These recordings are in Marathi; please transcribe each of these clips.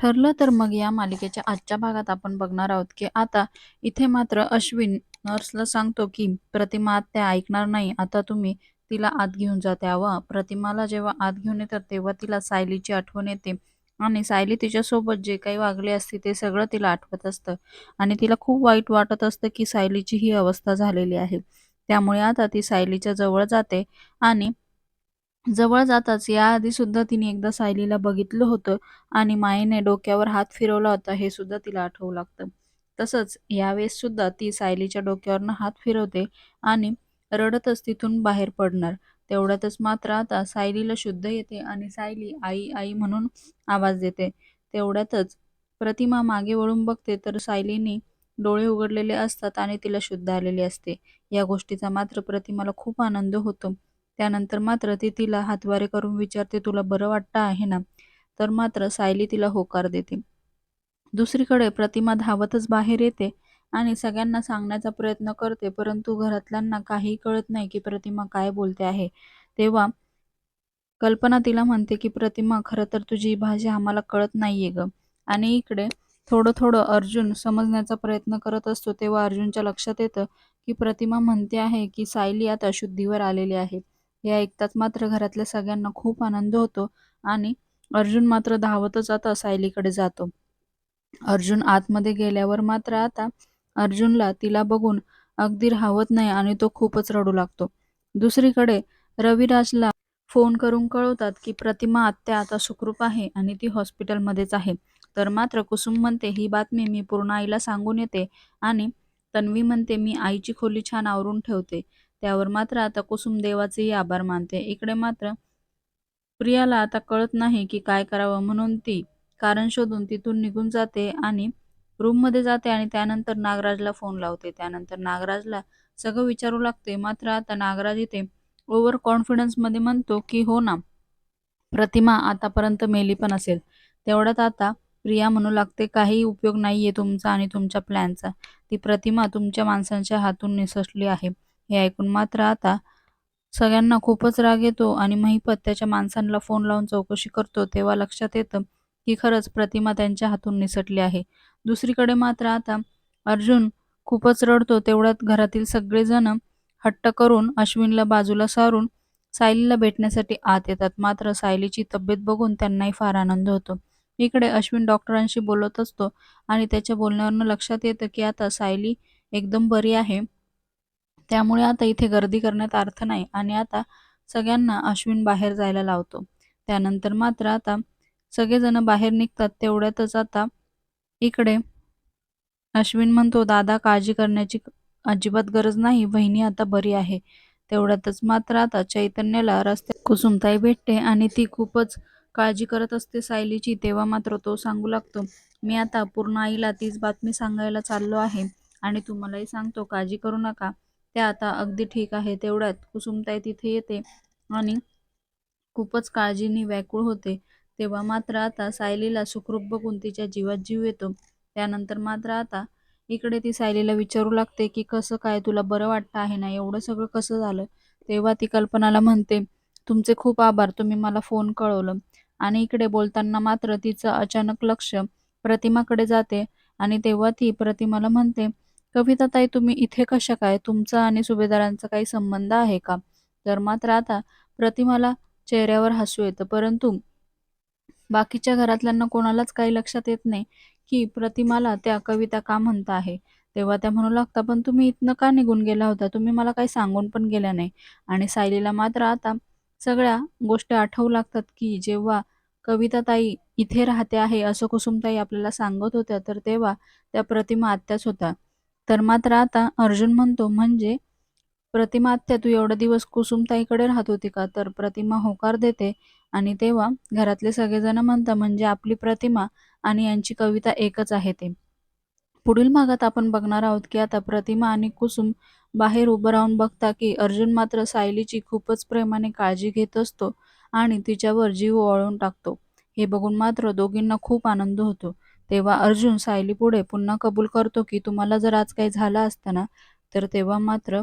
ठरलं तर मग या मालिकेच्या आजच्या भागात आपण बघणार आहोत की आता इथे मात्र अश्विन नर्सला सांगतो की प्रतिमा आत्या ऐकणार नाही. आता तुम्ही तिला आत घेऊन जा त्यावा प्रतिमाला जेव्हा आत घेऊन येतात तेव्हा तिला सायलीची आठवण येते. आणि सायली तिच्यासोबत जे काही वागले असते ते सगळं तिला आठवत असतं. आणि तिला खूप वाईट वाटत असतं की सायलीची ही अवस्था झालेली आहे. त्यामुळे आता ती सायलीच्या जवळ जाते. आणि जवळ जाताच याआधी सुद्धा तिने एकदा सायलीला बघितलं होतं आणि मायेने डोक्यावर हात फिरवला होता हे सुद्धा तिला आठवू लागतं. तसंच यावेळेस सुद्धा ती सायलीच्या डोक्यावरनं हात फिरवते आणि रडतच तिथून बाहेर पडणार. तेवढ्यातच मात्र आता सायलीला शुद्ध येते आणि सायली आई आई म्हणून आवाज देते. तेवढ्यातच प्रतिमा मागे वळून बघते तर सायलीने डोळे उघडलेले असतात आणि तिला शुद्ध आलेली असते. या गोष्टीचा मात्र प्रतिमाला खूप आनंद होतो. त्यानंतर मात्र ती तिला हातवारे करून विचारते तुला बरं वाटतं आहे ना? तर मात्र सायली तिला होकार देते. दुसरीकडे प्रतिमा धावतच बाहेर येते आणि सगळ्यांना सांगण्याचा प्रयत्न करते परंतु घरातल्यांना काही कळत नाही की प्रतिमा काय बोलते आहे. तेव्हा कल्पना तिला म्हणते की प्रतिमा खरं तर तुझी भाषा आम्हाला कळत नाहीये ग. आणि इकडे थोडं थोडं अर्जुन समजण्याचा प्रयत्न करत असतो तेव्हा अर्जुनच्या लक्षात येतं की प्रतिमा म्हणते आहे की सायली आता शुद्धीवर आलेली आहे. हे ऐकताच मात्र घरातल्या सगळ्यांना खूप आनंद होतो आणि अर्जुन मात्र धावतच आता सायलीकडे जातो. अर्जुन आतमध्ये गेल्यावर मात्र आता अर्जुनला तिला बघून अगदी राहवत नाही आणि तो खूपच रडू लागतो. दुसरीकडे रविराजला फोन करून कळवतात की प्रतिमा आत्या आता सुखरूप आहे आणि ती हॉस्पिटलमध्येच आहे. तर मात्र कुसुम म्हणते ही बातमी मी पूर्ण आईला सांगून येते आणि तन्वी म्हणते मी आईची खोली छान आवरून ठेवते. त्यावर मात्र आता कुसुम देवाचेही आभार मानते. इकडे मात्र प्रियाला आता कळत नाही की काय करावं म्हणून ती कारण शोधून तिथून निघून जाते आणि रूममध्ये जाते आणि त्यानंतर नागराजला फोन लावते. त्यानंतर नागराजला सगळं विचारू लागते. मात्र आता नागराज इथे ओव्हर कॉन्फिडन्समध्ये म्हणतो की हो ना प्रतिमा आतापर्यंत मेली पण असेल. तेवढ्यात आता प्रिया म्हणू लागते काही उपयोग नाहीये तुमचा आणि तुमच्या प्लॅनचा. ती प्रतिमा तुमच्या माणसांच्या हातून निसटली आहे. हे ऐकून मात्र आता सगळ्यांना खूपच राग येतो आणि महिपत त्याच्या माणसांना फोन लावून चौकशी करतो तेव्हा लक्षात येतं की खरंच प्रतिमा त्यांच्या हातून निसटली आहे. दुसरीकडे मात्र आता अर्जुन खूपच रडतो तेवढ्यात घरातील सगळेजण हट्ट करून अश्विनला बाजूला सारून सायलीला भेटण्यासाठी आत येतात. मात्र सायलीची तब्येत बघून त्यांनाही फार आनंद होतो. इकडे अश्विन डॉक्टरांशी बोलत असतो आणि त्याच्या बोलण्यावरनं लक्षात येतं की आता सायली एकदम बरी आहे. त्यामुळे आता इथे गर्दी करण्यात अर्थ नाही आणि आता सगळ्यांना अश्विन बाहेर जायला लावतो. त्यानंतर मात्र आता सगळेजण बाहेर निघतात तेवढ्यातच आता इकडे अश्विन म्हणतो दादा काळजी करण्याची अजिबात गरज नाही वहिनी आता बरी आहे. तेवढ्यातच मात्र आता चैतन्याला रस्त्यात कुसुमताई भेटते आणि ती खूपच काळजी करत असते सायलीची तेव्हा मात्र तो सांगू लागतो मी आता पूर्ण आईला तीच बातमी सांगायला चाललो आहे आणि तुम्हालाही सांगतो काळजी करू नका. त्या आता अगदी ठीक आहे तेवढ्यात कुसुमताई तिथे येते आणि खूपच काळजीने व्याकुळ होते. तेव्हा मात्र आता सायलीला सुखरूप बघून तिच्या जीवात जीव येतो. त्यानंतर मात्र आता इकडे ती सायलीला विचारू लागते की कसं काय तुला बरं वाटतं आहे ना एवढं सगळं कसं झालं? तेव्हा ती कल्पनाला म्हणते तुमचे खूप आभार तुम्ही मला फोन कळवलं. आणि इकडे बोलताना मात्र तिचं अचानक लक्ष प्रतिमाकडे जाते आणि तेव्हा ती प्रतिमाला म्हणते कविताताई तुम्ही इथे कशा काय? तुमचा आणि सुभेदारांचा काही संबंध आहे का? तर मात्र आता प्रतिमाला चेहऱ्यावर हसू येतं. परंतु बाकीच्या घरातल्यांना कोणालाच काही लक्षात येत नाही की प्रतिमाला त्या कविता का म्हणता आहे? तेव्हा त्या म्हणू लागता पण तुम्ही इथनं का निघून गेला होता? तुम्ही मला काही सांगून पण गेल्या नाही. आणि सायलीला मात्र आता सगळ्या गोष्टी आठवू लागतात की जेव्हा कविता ताई इथे राहते आहे असं कुसुमताई आपल्याला सांगत होत्या तर तेव्हा त्या प्रतिमा आत्याच होत्या. तर मात्र आता अर्जुन म्हणतो म्हणजे प्रतिमा आत्या तू एवढा दिवस कुसुमताईकडे राहत होती का? तर प्रतिमा होकार देते आणि तेव्हा घरातले सगळेजण म्हणतात म्हणजे आपली प्रतिमा आणि यांची कविता एकच आहे ते. पुढील भागात आपण बघणार आहोत की आता प्रतिमा आणि कुसुम बाहेर उभं राहून बघता की अर्जुन मात्र सायलीची खूपच प्रेमाने काळजी घेत असतो आणि तिच्यावर जीव ओवाळून टाकतो. हे बघून मात्र दोघींना खूप आनंद होतो. तेव्हा अर्जुन सायली पुढे पुन्हा कबूल करतो की तुम्हाला जर आज काही झालं असतं ना तर तेव्हा मात्र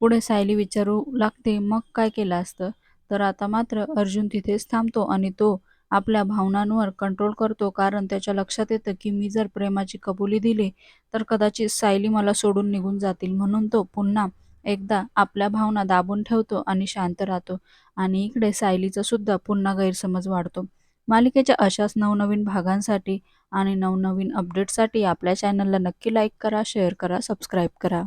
पुढे सायली विचारू लागते मग काय केलं असतं? तर आता मात्र अर्जुन तिथेच थांबतो आणि तो आपल्या भावनांवर कंट्रोल करतो कारण त्याच्या लक्षात येतं की मी जर प्रेमाची कबुली दिली तर कदाचित सायली मला सोडून निघून जातील. म्हणून तो पुन्हा एकदा आपल्या भावना दाबून ठेवतो आणि शांत राहतो आणि इकडे सायलीचा सुद्धा पुन्हा गैरसमज वाढतो. मालिकेच्या अशाच नवनवीन भागांसाठी आणि नवनवीन अपडेटसाठी आपल्या चॅनलला नक्की लाईक करा शेअर करा सबस्क्राईब करा.